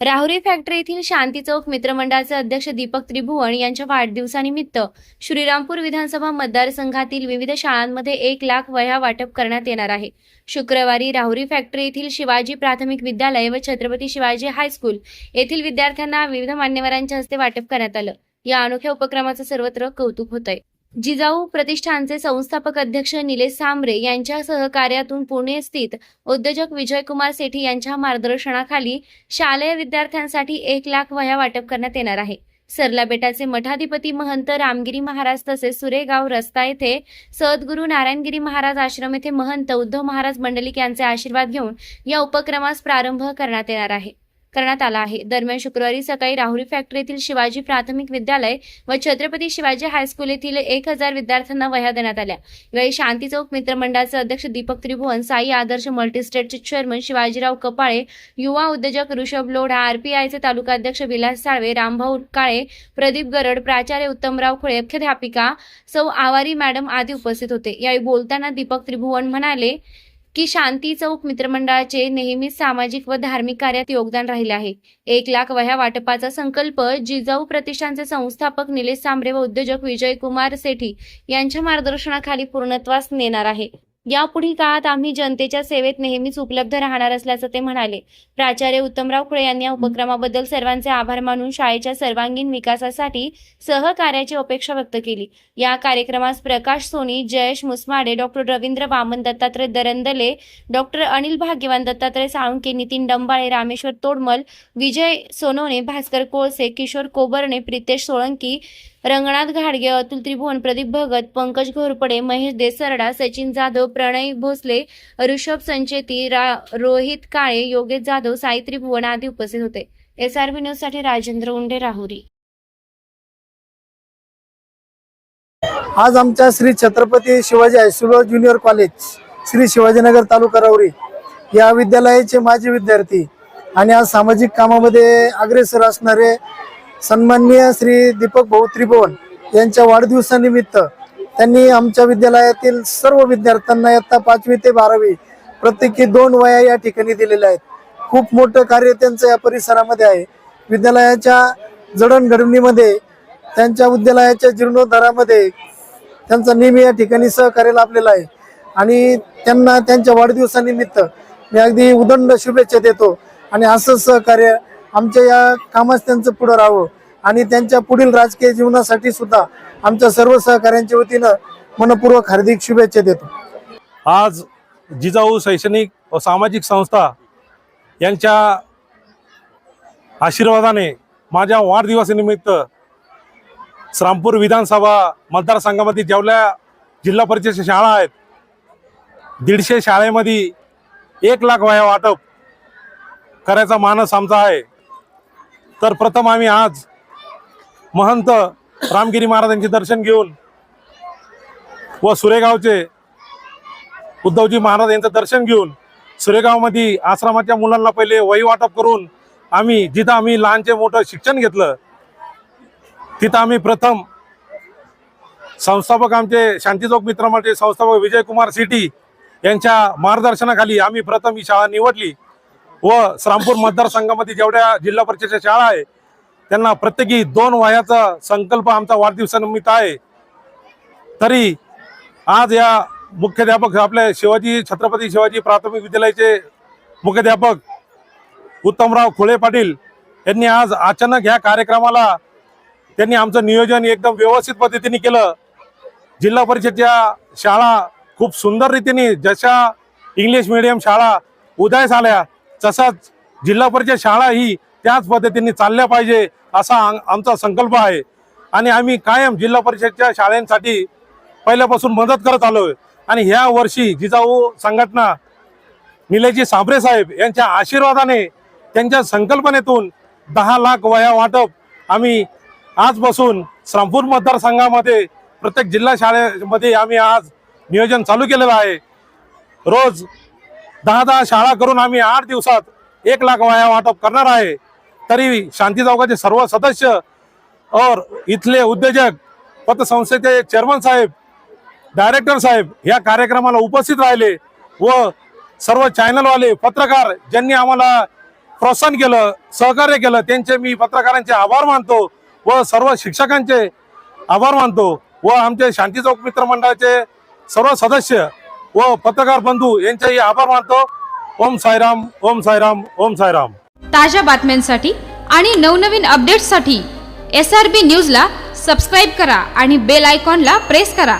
Rahuri factory येथील शांती चौक मित्रमंडळाचे अध्यक्ष दीपक त्रिभुवन यांच्या वाढदिवसानिमित्त श्रीरामपूर विधानसभा मतदारसंघातील विविध शाळांमध्ये एक लाख वह्या वाटप करण्यात येणार आहे. शुक्रवारी राहुरी फॅक्टरी येथील शिवाजी प्राथमिक विद्यालय व छत्रपती शिवाजी हायस्कूल येथील विद्यार्थ्यांना विविध मान्यवरांच्या हस्ते वाटप करण्यात आलं. या अनोख्या उपक्रमाचं सर्वत्र कौतुक होत आहे जिजाऊ प्रतिष्ठानचे संस्थापक अध्यक्ष निलेश सांबरे यांच्या सहकार्यातून पुणे स्थित उद्योजक विजयकुमार सेठी यांच्या मार्गदर्शनाखाली शालेय विद्यार्थ्यांसाठी एक लाख वह्या वाटप करण्यात येणार आहे. सरला बेटाचे मठाधिपती महंत रामगिरी महाराज तसेच सुरेगाव रस्ता येथे सद्गुरू नारायणगिरी महाराज आश्रम येथे महंत उद्धव महाराज मंडलिक यांचे आशीर्वाद घेऊन या उपक्रमास प्रारंभ करण्यात येणार आहे. करण्यात आला आहे. दरम्यान शुक्रवारी सकाळी राहुरी फॅक्टरी येथील शिवाजी प्राथमिक विद्यालय व छत्रपती शिवाजी हायस्कूल येथील एक हजार विद्यार्थ्यांना वह्या देण्यात आल्या. यावेळी शांती चौक मित्रमंडळाचे अध्यक्ष दीपक त्रिभुवन साई आदर्श मल्टीस्टेटचे चेअरमन शिवाजीराव कपाळे युवा उद्योजक ऋषभ लोढा आरपीआयचे तालुकाध्यक्ष विलास साळवे रामभाऊ काळे प्रदीप गरड प्राचार्य उत्तमराव खुळे मुख्याध्यापिका सौ आवारी मॅडम आदी उपस्थित होते. यावेळी बोलताना दीपक त्रिभुवन म्हणाले की शांती चौक मित्रमंडळाचे नेहमीच सामाजिक व धार्मिक कार्यात योगदान राहिले आहे. एक लाख वह्या वाटपाचा संकल्प जिजाऊ प्रतिष्ठानचे संस्थापक निलेश सांबरे व उद्योजक विजयकुमार सेठी यांच्या मार्गदर्शनाखाली पूर्णत्वास नेणार आहे. यापुढील काळात आम्ही जनतेच्या सेवेत नेहमीच उपलब्ध राहणार असल्याचं ते म्हणाले. प्राचार्य उत्तमराव खुळे यांनी या उपक्रमाबद्दल सर्वांचे आभार मानून शाळेच्या सर्वांगीण विकासासाठी सहकार्याची अपेक्षा व्यक्त केली. या कार्यक्रमास प्रकाश सोनी जयेश मुसमाडे डॉक्टर रवींद्र वामन दत्तात्रय दरंदले डॉक्टर अनिल भाग्यवान दत्तात्रय साळुंके नितीन डंबाळे रामेश्वर तोडमल विजय सोनवणे भास्कर कोळसे किशोर कोबरणे प्रितेश सोळंकी रंगनाथ घाडगे अतुल त्रिभुवन प्रदीप भगत पंकज घोरपडे महेश देसरडा सचिन जाधव प्रणय भोसले ऋषभ संचेती रा रोहित काळे योगेश जाधव साई त्रिभुवन आदी उपस्थित होते. एस आर बी न्यूजसाठी राजेंद्र उंडे राहुरी. आज आमच्या Shri Chhatrapati Shivaji high school junior college Shri Shivajinagar taluka Rahuri या विद्यालयाचे माजी विद्यार्थी आणि आज सामाजिक कामामध्ये अग्रेसर असणारे सन्माननीय श्री दीपक भाऊ त्रिभुवन यांच्या वाढदिवसानिमित्त त्यांनी आमच्या विद्यालयातील सर्व विद्यार्थ्यांना इयत्ता पाचवी ते बारावी प्रत्येकी दोन वया या ठिकाणी दिलेल्या आहेत. खूप मोठं कार्य त्यांचं या परिसरामध्ये आहे. विद्यालयाच्या जडणघडणीमध्ये त्यांच्या विद्यालयाच्या जीर्णोद्धारामध्ये त्यांचा नेहमी या ठिकाणी सहकार्य लाभलेला आहे. आणि त्यांना त्यांच्या वाढदिवसानिमित्त मी अगदी उदंड शुभेच्छा देतो आणि असं सहकार्य आमच्या या कामास त्यांचं पुढं राहावं. आणि त्यांच्या पुढील राजकीय जीवनासाठी सुद्धा आमच्या सर्व सहकाऱ्यांच्या वतीनं मनपूर्वक हार्दिक शुभेच्छा देतो. आज जिजाऊ शैक्षणिक व सामाजिक संस्था यांच्या आशीर्वादाने माझ्या वाढदिवसानिमित्त श्रामपूर विधानसभा मतदारसंघामध्ये जेवल्या जिल्हा परिषदेच्या शाळा आहेत. दीडशे शाळेमध्ये एक लाख वया वाटप करायचा मानस आमचा आहे. तर प्रथम आम्ही आज महंत रामगिरी महाराजांचे दर्शन घेऊन व सुरेगावचे उद्धवजी महाराज यांचं दर्शन घेऊन सुरेगावमध्ये आश्रमाच्या मुलांना पहिले वही वाटप करून आम्ही जिथं आम्ही लहानचे मोठं शिक्षण घेतलं तिथं आम्ही प्रथम संस्थापक आमचे शांतीचौक मित्रमंडळचे संस्थापक विजयकुमार सिटी यांच्या मार्गदर्शनाखाली आम्ही प्रथम ही शाळा निवडली. व श्रामपूर मतदारसंघामध्ये जेवढ्या जिल्हा परिषदेच्या शाळा आहे त्यांना प्रत्येकी दोन वयाचा संकल्प आमचा वाढदिवसानिमित्त आहे. तरी आज या मुख्याध्यापक आपले शिवाजी छत्रपती शिवाजी प्राथमिक विद्यालयाचे मुख्याध्यापक उत्तमराव खुळे पाटील यांनी आज अचानक ह्या कार्यक्रमाला त्यांनी आमचं नियोजन एकदम व्यवस्थित पद्धतीने केलं. जिल्हा परिषदच्या शाळा खूप सुंदर रीतीने जशा इंग्लिश मिडियम शाळा उदयास आल्या तसाच जिल्हा परिषद शाळा ही त्याच पद्धतीने चालल्या पाहिजे असा आम- आमचा संकल्प आहे. आणि आम्ही कायम जिल्हा परिषदच्या शाळांसाठी पहिल्यापासून मदत करत आलो आहे आणि ह्या वर्षी जिजाऊ संघटना निलेजी साबरे साहेब यांच्या आशीर्वादाने त्यांच्या संकल्पनेतून दहा लाख वया वाटप आम्ही आजपासून श्रामपूर मतदारसंघामध्ये प्रत्येक जिल्हा शाळेमध्ये आम्ही आज नियोजन चालू केलेलं आहे. रोज दहा दहा शाळा करून आम्ही आठ दिवसात एक लाख वाया वाटप करणार आहे. तरी शांती चौकाचे सर्व सदस्य और इथले उद्योजक पतसंस्थेचे चेअरमन साहेब डायरेक्टर साहेब या कार्यक्रमाला उपस्थित राहिले व सर्व चॅनलवाले पत्रकार ज्यांनी आम्हाला प्रोत्साहन केलं सहकार्य केलं त्यांचे मी पत्रकारांचे आभार मानतो व सर्व शिक्षकांचे आभार मानतो व आमचे शांती चौक मित्र मंडळाचे सर्व सदस्य व पत्रकार बंधू यांचेही आभार मानतो. ओम साईराम ओम साईराम ओम साईराम. ताज्या बातम्यांसाठी आणि नवनवीन अपडेट्ससाठी एस आर बी न्यूजला सबस्क्राईब करा आणि बेल आयकॉनला प्रेस करा.